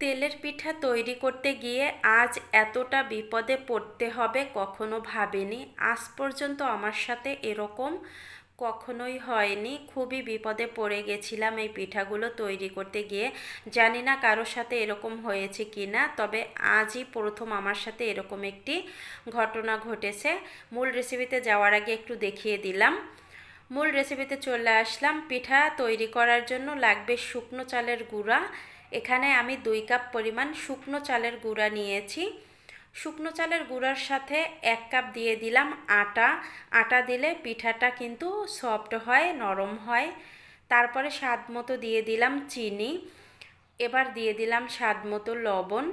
তেলের পিঠা তৈরি করতে গিয়ে আজ এতটা বিপদে পড়তে হবে কখনো ভাবিনি। আজ পর্যন্ত আমার সাথে এরকম কখনোই হয়নি। খুবই বিপদে পড়ে গেছিলাম এই পিঠাগুলো তৈরি করতে গিয়ে। জানি না কারোর সাথে এরকম হয়েছে কি না তবে আজই প্রথম আমার সাথে এরকম একটি ঘটনা ঘটেছে। মূল রেসিপিতে যাওয়ার আগে একটু দেখিয়ে দিলাম। মূল রেসিপিতে চলে আসলাম পিঠা তৈরি করার জন্য লাগবে শুকনো চালের গুঁড়া। এখানে আমি দুই কাপ পরিমাণ শুকনো চালের গুঁড়া নিয়েছি। শুকনো চালের গুঁড়ার সাথে এক কাপ দিয়ে দিলাম আটা। আটা দিলে পিঠাটা কিন্তু সফট হয়, নরম হয়। তারপরে স্বাদ মতো দিয়ে দিলাম চিনি। এবার দিয়ে দিলাম স্বাদ মতো লবণ।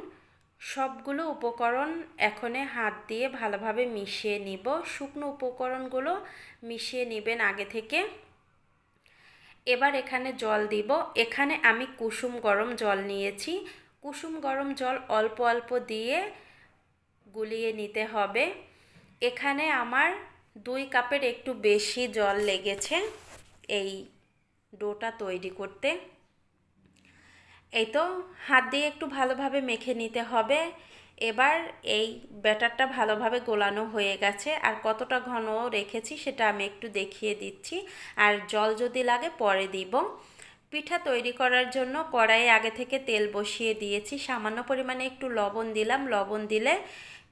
সবগুলো উপকরণ এখনে হাত দিয়ে ভালোভাবে মিশিয়ে নিব। শুকনো উপকরণগুলো মিশিয়ে নেবেন আগে থেকে। এবার এখানে জল দিব। এখানে আমি কুসুম গরম জল নিয়েছি। কুসুম গরম জল অল্প অল্প দিয়ে গুলিয়ে নিতে হবে। এখানে আমার দুই কাপের একটু বেশি জল লেগেছে এই ডোটা তৈরি করতে। এই তো হাত দিয়ে একটু ভালোভাবে মেখে নিতে হবে। এবার এই ব্যাটারটা ভালোভাবে গোলানো হয়ে গেছে। আর কতটা ঘন রেখেছি সেটা আমি একটু দেখিয়ে দিচ্ছি। আর জল যদি লাগে পরে দিব। পিঠা তৈরি করার জন্য কড়াইয়ে আগে থেকে তেল বসিয়ে দিয়েছি। সামান্য পরিমাণে একটু লবণ দিলাম। লবণ দিলে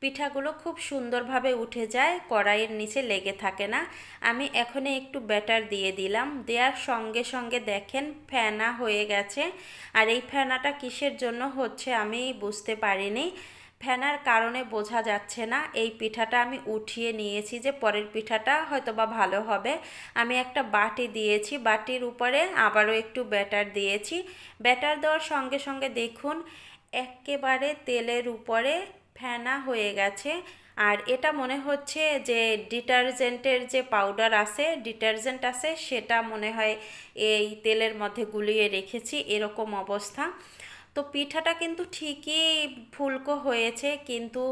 পিঠাগুলো খুব সুন্দরভাবে উঠে যায়, কড়াইয়ের নিচে লেগে থাকে না। আমি এখনই একটু ব্যাটার দিয়ে দিলাম। দেওয়ার সঙ্গে সঙ্গে দেখেন ফেনা হয়ে গেছে। আর এই ফেনাটা কিসের জন্য হচ্ছে আমি বুঝতে পারিনি। ফেনার কারণে বোঝা যাচ্ছে না। এই পিঠাটা আমি উঠিয়ে নিয়েছি যে পরের পিঠাটা হয়তো বা ভালো হবে। আমি একটা বাটি দিয়েছি। বাটির উপরে আবারও একটু ব্যাটার দিয়েছি। ব্যাটার দেওয়ার সঙ্গে সঙ্গে দেখুন, একেবারে তেলের উপরে ফেনা হয়ে গেছে। আর এটা মনে হচ্ছে যে ডিটারজেন্টের যে পাউডার আছে, ডিটারজেন্ট আছে, সেটা মনে হয় এই তেলের মধ্যে গুলিয়ে রেখেছি, এরকম অবস্থা। তো পিঠাটা কিন্তু ঠিকই ফুলকো হয়েছে, কিন্তু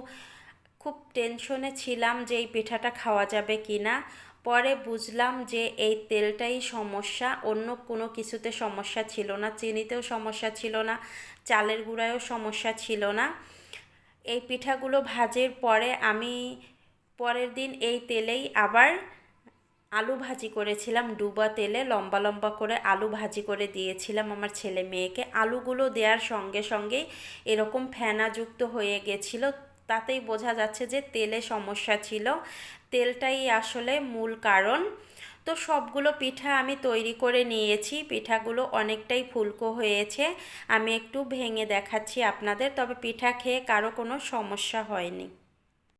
খুব টেনশনে ছিলাম যে এই পিঠাটা খাওয়া যাবে কি না পরে বুঝলাম যে এই তেলটাই সমস্যা, অন্য কোনো কিছুতে সমস্যা ছিল না, চিনিতেও সমস্যা ছিল না, চালের গুঁড়ায়ও সমস্যা ছিল না। এই পিঠাগুলো ভাজের পরে আমি পরের দিন এই তেলেই আবার আলু ভাজি করেছিলাম, ডুবা তেলে, লম্বা লম্বা করে আলু ভাজি করে দিয়েছিলাম আমার ছেলে মেয়েকে। আলুগুলো দেওয়ার সঙ্গে সঙ্গেই এরকম ফেনাযুক্ত হয়ে গেছিল, তাতেই বোঝা যাচ্ছে যে তেলে সমস্যা ছিল। তেলটাই আসলে মূল কারণ। তো সবগুলো পিঠা আমি তৈরি করে নিয়েছি। পিঠাগুলো অনেকটাই ফুলকো হয়েছে। আমি একটু ভেঙে দেখাচ্ছি আপনাদের, তবে পিঠা খেয়ে কারও কোনো সমস্যা হয়নি।